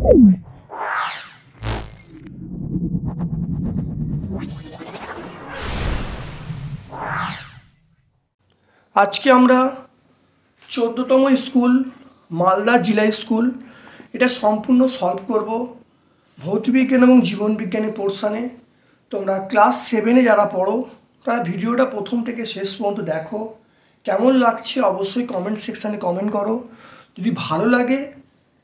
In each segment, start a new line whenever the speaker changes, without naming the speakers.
আজকে আমরা চোদ্দোতম স্কুল, মালদা জেলা স্কুল। এটা সম্পূর্ণ সলভ করব ভৌতবিজ্ঞান এবং জীবনবিজ্ঞানের পোর্শানে তোমরা ক্লাস সেভেনে যারা পড়ো, তারা ভিডিওটা প্রথম থেকে শেষ পর্যন্ত দেখো। কেমন লাগছে অবশ্যই কমেন্ট সেকশানে কমেন্ট করো। যদি ভালো লাগে,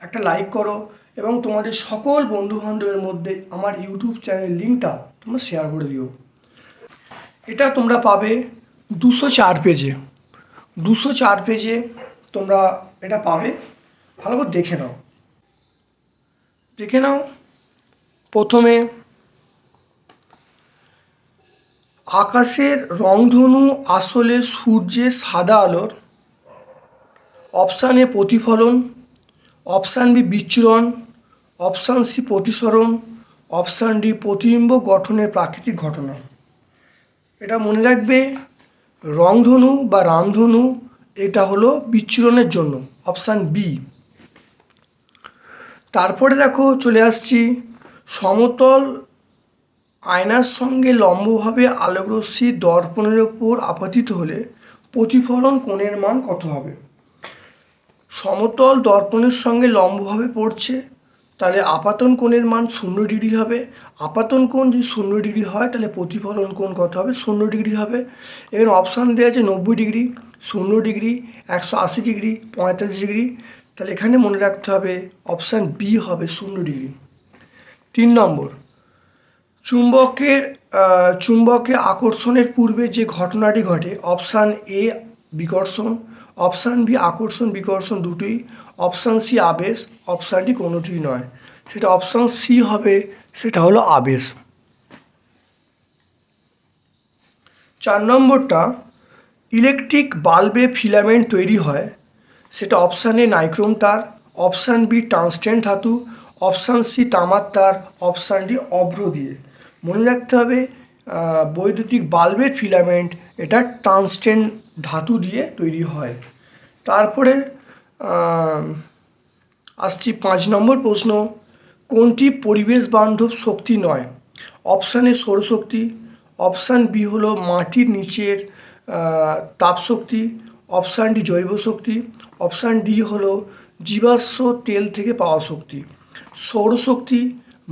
একটা লাইক করো। এবং তোমাদের সকল বন্ধুবান্ধবের মধ্যে আমার ইউটিউব চ্যানেল লিঙ্কটা তোমরা শেয়ার করে দিও। এটা তোমরা পাবে দুশো চার পেজে দুশো চার পেজে তোমরা এটা পাবে। ভালো করে দেখে নাও। দেখে নাও। প্রথমে আকাশের রংধনু আসলে সূর্যের সাদা আলোর। অপশান এ প্রতিফলন। অপশান বি বিচ্ছুরণ। অপশান সি প্রতিসরণ, অপশান ডি প্রতিবিম্ব গঠনের প্রাকৃতিক ঘটনা। এটা মনে রাখবে, রংধনু বা রামধনু, এটা হলো বিচ্ছুরণের জন্য, অপশান বি তারপরে দেখো চলে আসছি, সমতল আয়নার সঙ্গে লম্বভাবে আলোকরশ্মি দর্পণের ওপর আপতিত হলে প্রতিফলন কোণের মান কত হবে? সমতল দর্পণের সঙ্গে লম্বভাবে পড়ছে তাহলে আপাতন কোণের মান শূন্য ডিগ্রি হবে। আপাতন কোণ যদি শূন্য ডিগ্রি হয়, তাহলে প্রতিফলন কোণ কত হবে? শূন্য ডিগ্রি হবে। এখানে অপশান দেওয়া আছে নব্বই ডিগ্রি, শূন্য ডিগ্রি, একশো আশি ডিগ্রি, পঁয়তাল্লিশ ডিগ্রি। তাহলে এখানে মনে রাখতে হবে অপশান বি হবে শূন্য ডিগ্রি। তিন নম্বর, চুম্বকের চুম্বকে আকর্ষণের পূর্বে যে ঘটনাটি ঘটে অপশান এ বিকর্ষণ অপশান বি আকর্ষণ বিকর্ষণ দুটোই অপশান সি আবেশ অপশানটি কোনোটিই নয়। সেটা অপশান সি হবে, সেটা হলো আবেশ। চার নম্বরটা ইলেকট্রিক বাল্বে ফিলামেন্ট তৈরি হয়। সেটা অপশান এ নাইক্রোম তার অপশান বি টাংস্টেন ধাতু অপশান সি তামার তার অপশান ডি অভ্র দিয়ে। মনে রাখতে হবে বৈদ্যুতিক বাল্বের ফিলামেন্ট এটা টাংস্টেন ধাতু দিয়ে তৈরি হয়। তারপরে আসছি পাঁচ নম্বর প্রশ্ন, কোনটি পরিবেশ বান্ধব শক্তি নয়? অপশান এ সৌরশক্তি অপশান বি হলো মাটির নিচের তাপশক্তি অপশান ডি জৈব শক্তি অপশান ডি হলো জীবাশ্ম তেল থেকে পাওয়া শক্তি। সৌরশক্তি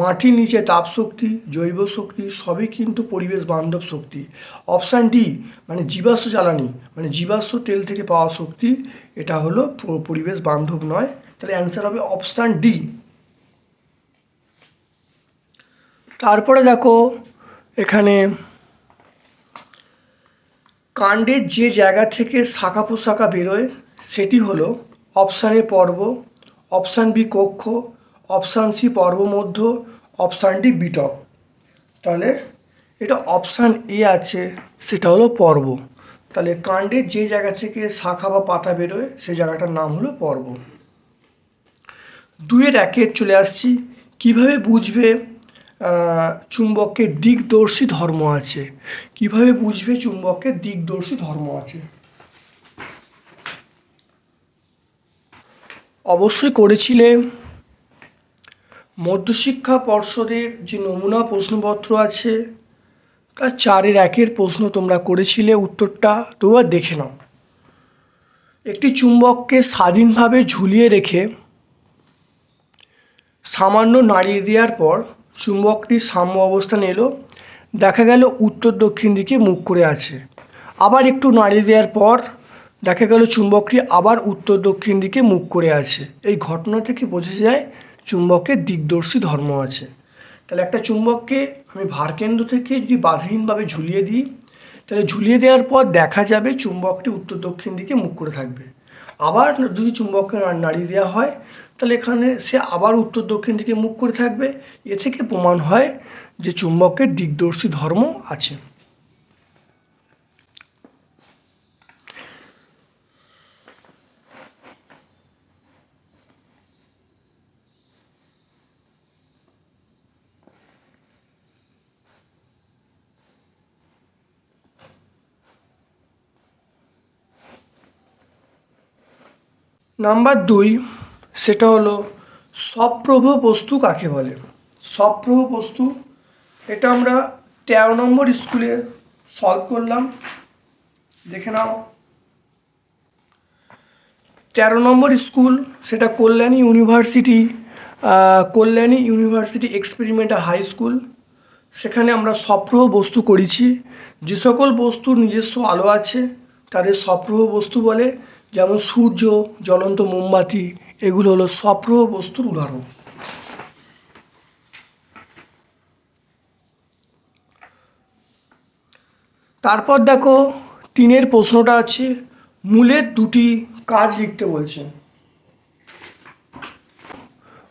মাটির নিচে তাপশক্তি জৈব শক্তি সবই কিন্তু পরিবেশ বান্ধব শক্তি। অপশান ডি মানে জীবাশ্ম জ্বালানি মানে জীবাশ্ম তেল থেকে পাওয়া শক্তি, এটা হলো পরিবেশ বান্ধব নয়। তাহলে অ্যান্সার হবে অপশান ডি তারপরে দেখো, এখানে কাণ্ডের যে জায়গা থেকে শাখা পোশাখা বেরোয়, সেটি হলো অপশান পর্ব অপশান বি কক্ষ অপশান সি পর্বমধ্য অপশান ডি বিটক। তাহলে এটা অপশান এ আছে, সেটা হলো পর্ব। তাহলে কাণ্ডে যে জায়গা থেকে শাখা বা পাতা বেরোয়, সেই জায়গাটার নাম হলো পর্ব। দুয়ের একের চলে আসছি, কীভাবে বুঝবে চুম্বকের দিকদর্শী ধর্ম আছে? কীভাবে বুঝবে চুম্বকের দিকদর্শী ধর্ম আছে? অবশ্যই করেছিলে মধ্যশিক্ষা পর্ষদের যে নমুনা প্রশ্নপত্র আছে, তার চারের একের প্রশ্ন তোমরা করেছিলে উত্তরটা, তোমরা দেখে নাও। একটি চুম্বককে স্বাধীনভাবে ঝুলিয়ে রেখে সামান্য নাড়িয়ে দেওয়ার পর চুম্বকটি সাম্য অবস্থানে এলো, দেখা গেল উত্তর দক্ষিণ দিকে মুখ করে আছে। আবার একটু নাড়িয়ে দেওয়ার পর দেখা গেল চুম্বকটি আবার উত্তর দক্ষিণ দিকে মুখ করে আছে। এই ঘটনা থেকে বোঝা যায় চুম্বকের দিকদর্শী ধর্ম আছে। তাহলে একটা চুম্বককে আমি ভারকেন্দ্র থেকে যদি বাধাহীনভাবে ঝুলিয়ে দিই, তাহলে ঝুলিয়ে দেওয়ার পর দেখা যাবে চুম্বকটি উত্তর দক্ষিণ দিকে মুখ করে থাকবে। আবার যদি চুম্বককে নাড়িয়ে দেওয়া হয়, তাহলে এখানে সে আবার উত্তর দক্ষিণ দিকে মুখ করে থাকবে। এ থেকে প্রমাণ হয় যে চুম্বকের দিকদর্শী ধর্ম আছে। নাম্বার দুই, সেটা হলো সপ্রভ বস্তু কাকে বলে? সপ্রভ বস্তু, এটা আমরা তেরো নম্বর স্কুলে সলভ করলাম। দেখে নাও। তেরো নম্বর স্কুল, সেটা Kalyani University Kalyani University experimental high school. সেখানে আমরা সপ্রহ বস্তু করেছি। যে সকল বস্তুর নিজস্ব আলো আছে, তাদের সপ্রহ বস্তু বলে যেমন সূর্য, জ্বলন্ত মোমবাতি, এগুলো হলো সপ্রহ বস্তুর উদাহরণ। তারপর দেখো, তিনের প্রশ্নটা আছে, মূলের দুটি কাজ লিখতে বলছে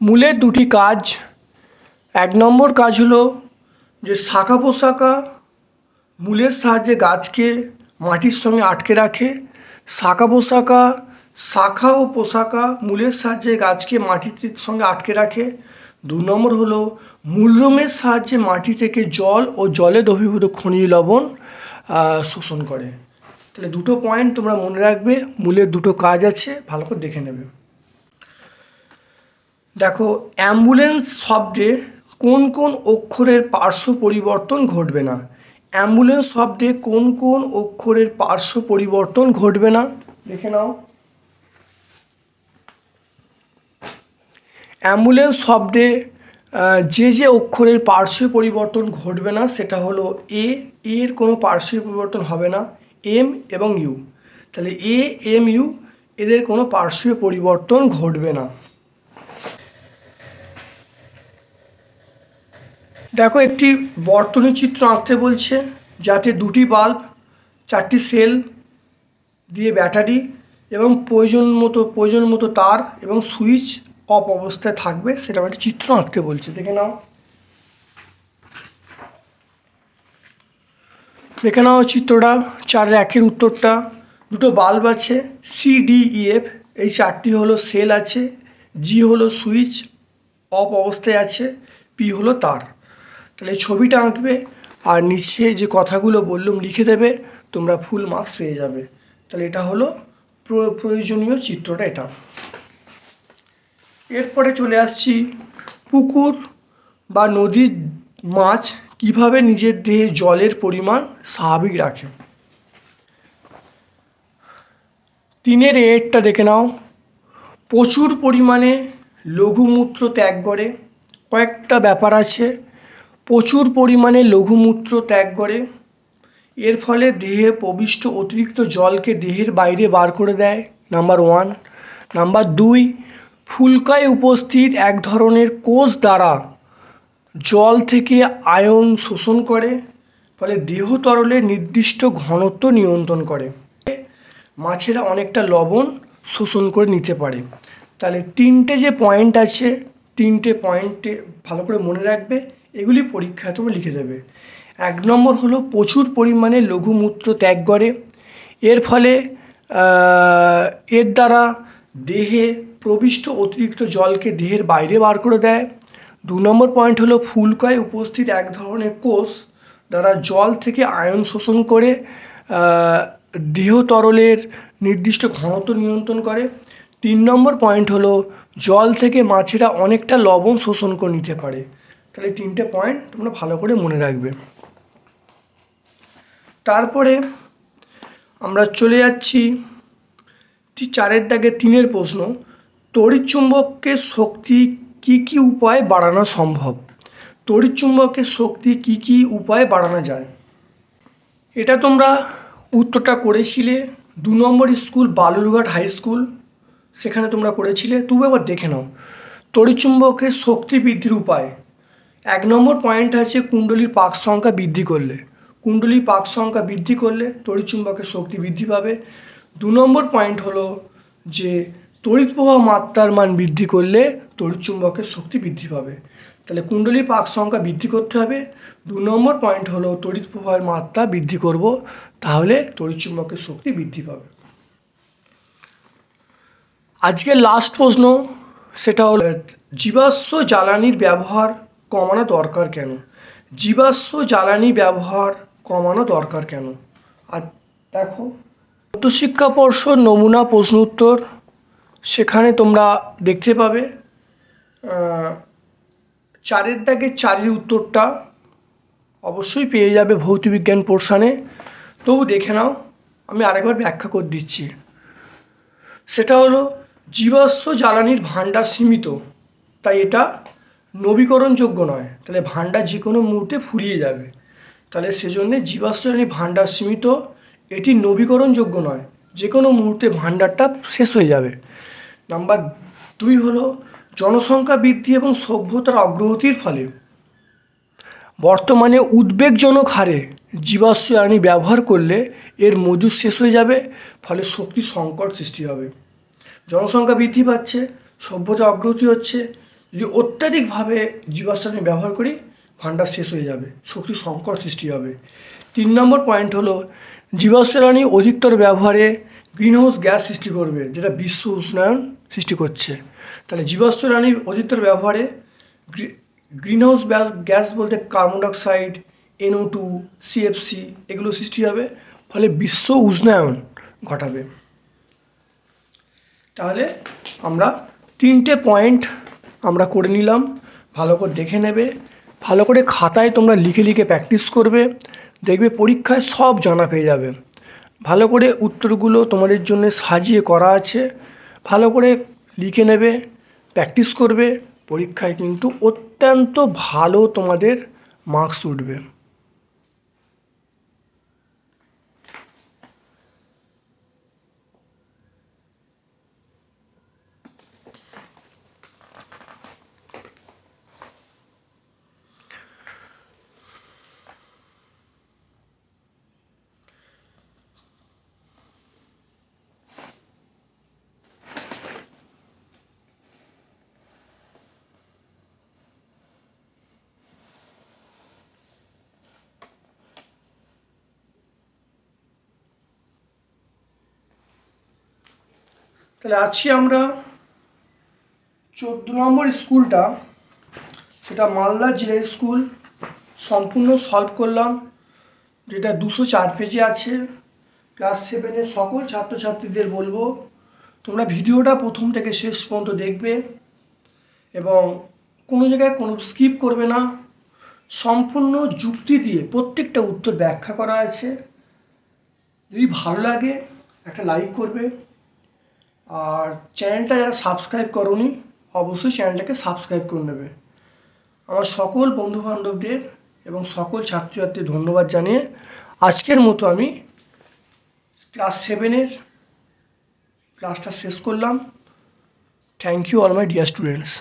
মূলের দুটি কাজ, এক নম্বর কাজ হলো যে শাখা পোশাকা মূলের সাহায্যে গাছকে মাটির সঙ্গে আটকে রাখে শাখা পোশাকা, শাখা ও পোশাকা মূলের সাহায্যে গাছকে মাটির সঙ্গে আটকে রাখে। দু নম্বর হলো মূলরোমের সাহায্যে মাটি থেকে জল ও জলে দ্রবীভূত খনিজ লবণ শোষণ করে। তাহলে দুটো পয়েন্ট তোমরা মনে রাখবে, মূলের দুটো কাজ আছে, ভালো করে দেখে নেবে। দেখো, অ্যাম্বুলেন্স শব্দে কোন কোন অক্ষরের পার্শ্ব পরিবর্তন ঘটবে না। অ্যাম্বুলেন্স শব্দে কোন কোন অক্ষরের পার্শ্ব পরিবর্তন ঘটবে না? দেখে নাও। অ্যাম্বুলেন্স শব্দে যে যে অক্ষরের পার্শ্ব পরিবর্তন ঘটবে না, সেটা হলো এ এর কোনো পার্শ্ব পরিবর্তন হবে না এম এবং ইউ তাহলে এ এম ইউ এদের কোনো পার্শ্ব পরিবর্তন ঘটবে না। দেখো, একটি বর্তনী চিত্র আঁকতে বলছে, যাতে দুটি বাল্ব, চারটি সেল দিয়ে ব্যাটারি এবং প্রয়োজন মতো প্রয়োজন মতো তার এবং সুইচ অফ অবস্থায় থাকবে, সেটা একটা চিত্র আঁকতে বলছে। দেখে নাও। দেখে নাও চিত্রটা চারের একের উত্তরটা। দুটো বাল্ব আছে সি ডি ই এফ এই চারটি হলো সেল আছে জি হলো সুইচ, অফ অবস্থায় আছে পি হলো তার। তাহলে ছবিটা আঁকবে আর নিচে যে কথাগুলো বললুম লিখে দেবে, তোমরা ফুল মার্কস পেয়ে যাবে। তাহলে এটা হলো প্র- প্রয়োজনীয় চিত্রটা এটা। এরপরে চলে আসছি, পুকুর বা নদীর মাছ কীভাবে নিজের দেহে জলের পরিমাণ স্বাভাবিক রাখে? তিনের এরটা দেখে নাও। প্রচুর পরিমাণে লঘুমূত্র ত্যাগ করে। কয়েকটা ব্যাপার আছে। প্রচুর পরিমাণে লঘুমূত্র ত্যাগ করে। এর ফলে দেহে প্রবিষ্ট অতিরিক্ত জলকে দেহের বাইরে বার করে দেয়, নাম্বার ওয়ান। নাম্বার দুই, ফুলকায় উপস্থিত এক ধরনের কোষ দ্বারা জল থেকে আয়ন শোষণ করে, ফলে দেহ তরলে নির্দিষ্ট ঘনত্ব নিয়ন্ত্রণ করে। মাছেরা অনেকটা লবণ শোষণ করে নিতে পারে। তাহলে তিনটে যে পয়েন্ট আছে, তিনটে পয়েন্টে ভালো করে মনে রাখবে। এগুলি পরীক্ষায় তোমরা লিখে দেবে। এক নম্বর হলো, প্রচুর পরিমাণে লঘুমূত্র ত্যাগ করে। এর ফলে এর দ্বারা দেহে প্রবিষ্ট অতিরিক্ত জলকে দেহের বাইরে বার করে দেয়। দু নম্বর পয়েন্ট হলো, ফুলকায় উপস্থিত এক ধরনের কোষ দ্বারা জল থেকে আয়ন শোষণ করে দেহ তরলের নির্দিষ্ট ঘনত্ব নিয়ন্ত্রণ করে। তিন নম্বর পয়েন্ট হলো, জল থেকে মাছেরা অনেকটা লবণ শোষণ করে নিতে পারে। তাহলে তিনটে পয়েন্ট তোমরা ভালো করে মনে রাখবে। তারপরে আমরা চলে যাচ্ছি চারের দাগে তিনের প্রশ্ন তড়িৎচুম্বকের শক্তি কি কি উপায় বাড়ানো সম্ভব? তড়িৎচুম্বকের শক্তি কি কি উপায় বাড়ানো যায়? এটা তোমরা উত্তরটা করেছিলে দু নম্বর স্কুল, বালুরঘাট হাই স্কুল, সেখানে তোমরা করেছিলে। তবু এবার দেখে নাও। তড়িৎচুম্বকের শক্তি বৃদ্ধির উপায়। এক নম্বর পয়েন্ট আছে কুণ্ডলীর পাক সংখ্যা বৃদ্ধি করলে। কুণ্ডলীর পাক সংখ্যা বৃদ্ধি করলে তড়িৎচুম্বকের শক্তি বৃদ্ধি পাবে। দু নম্বর পয়েন্ট হলো যে তড়িৎ প্রবাহ মাত্রার মান বৃদ্ধি করলে তড়িৎচুম্বকের শক্তি বৃদ্ধি পাবে। তাহলে কুণ্ডলীর পাক সংখ্যা বৃদ্ধি করতে হবে। দু নম্বর পয়েন্ট হলো তড়িৎ প্রবাহের মাত্রা বৃদ্ধি করব, তাহলে তড়িৎচুম্বকের শক্তি বৃদ্ধি পাবে। আজকের লাস্ট প্রশ্ন, সেটা হলো, জীবাশ্ম জ্বালানির ব্যবহার কমানো দরকার কেন? জীবাশ্ম জ্বালানি ব্যবহার কমানো দরকার কেন? আর দেখো, উচ্চশিক্ষা পর্ষদ নমুনা প্রশ্ন উত্তর। সেখানে তোমরা দেখতে পাবে চারের দাগে চারের উত্তরটা অবশ্যই পেয়ে যাবে ভৌতবিজ্ঞান পোর্শানে। তবু দেখে নাও, আমি আরেকবার ব্যাখ্যা করে দিচ্ছি। সেটা হলো, জীবাশ্ম জ্বালানির ভাণ্ডার সীমিত, তাই এটা নবীকরণযোগ্য নয়। তাহলে ভাণ্ডার যে কোনো মুহূর্তে ফুরিয়ে যাবে। তাহলে সেজন্যে জ্বালানির ভাণ্ডার সীমিত, এটি নবীকরণযোগ্য নয়। যে কোনো মুহূর্তে ভাণ্ডারটা শেষ হয়ে যাবে। নাম্বার দুই হলো, জনসংখ্যা বৃদ্ধি এবং সভ্যতার অগ্রগতির ফলে বর্তমানে উদ্বেগজনক হারে জীবাশ্ম ব্যবহার করলে এর মজুদ শেষ হয়ে যাবে, ফলে শক্তি সংকট সৃষ্টি হবে। জনসংখ্যা বৃদ্ধি পাচ্ছে, সভ্যতা অগ্রগতি হচ্ছে যদি অত্যাধিকভাবে জীবাশ্ম ব্যবহার করি, ভাণ্ডার শেষ হয়ে যাবে শক্তি সংকট সৃষ্টি হবে। তিন নম্বর পয়েন্ট হলো, জীবাশ্ম জ্বালানি অধিকতর ব্যবহারে গ্রিনহাউস গ্যাস সৃষ্টি করবে, যেটা বিশ্ব উষ্ণায়ন সৃষ্টি করছে। তাহলে জীবাশ্ম জ্বালানির অধিকতর ব্যবহারে গ্রিনহাউস গ্যাস বলতে carbon dioxide NO two CFC এগুলো সৃষ্টি হবে, ফলে বিশ্ব উষ্ণায়ন ঘটাবে। তাহলে আমরা তিনটে পয়েন্ট আমরা করে নিলাম, ভালো করে দেখে নেবে। ভালো করে খাতায় তোমরা লিখে লিখে প্র্যাকটিস করবে। দেখবে পরীক্ষায় সব জানা পেয়ে যাবে। ভালো করে উত্তরগুলো তোমাদের জন্য সাজিয়ে করা আছে। ভালো করে লিখে নেবে প্র্যাকটিস করবে। পরীক্ষায় কিন্তু অত্যন্ত ভালো তোমাদের মার্কস উঠবে। তাহলে আজকে আমরা চোদ্দ নম্বর স্কুলটা সেটা মালদা জেলা স্কুল সম্পূর্ণ সলভ করলাম, যেটা দুশো চার পেজে আছে ক্লাস সেভেনের সকল ছাত্রছাত্রীদের বলব, তোমরা ভিডিওটা প্রথম থেকে শেষ পর্যন্ত দেখবে এবং কোনো জায়গায় কোনো স্কিপ করবে না, সম্পূর্ণ যুক্তি দিয়ে প্রত্যেকটা উত্তর ব্যাখ্যা করা আছে। যদি ভালো লাগে একটা লাইক করবে। আর চ্যানেলটা যারা সাবস্ক্রাইব করনি, অবশ্যই চ্যানেলটাকে সাবস্ক্রাইব করে নেবে। আমার সকল বন্ধুবান্ধবদের এবং সকল ছাত্রছাত্রীদের ধন্যবাদ জানিয়ে আজকের মতো আমি ক্লাস সেভেনের ক্লাসটা শেষ করলাম। Thank you all my dear students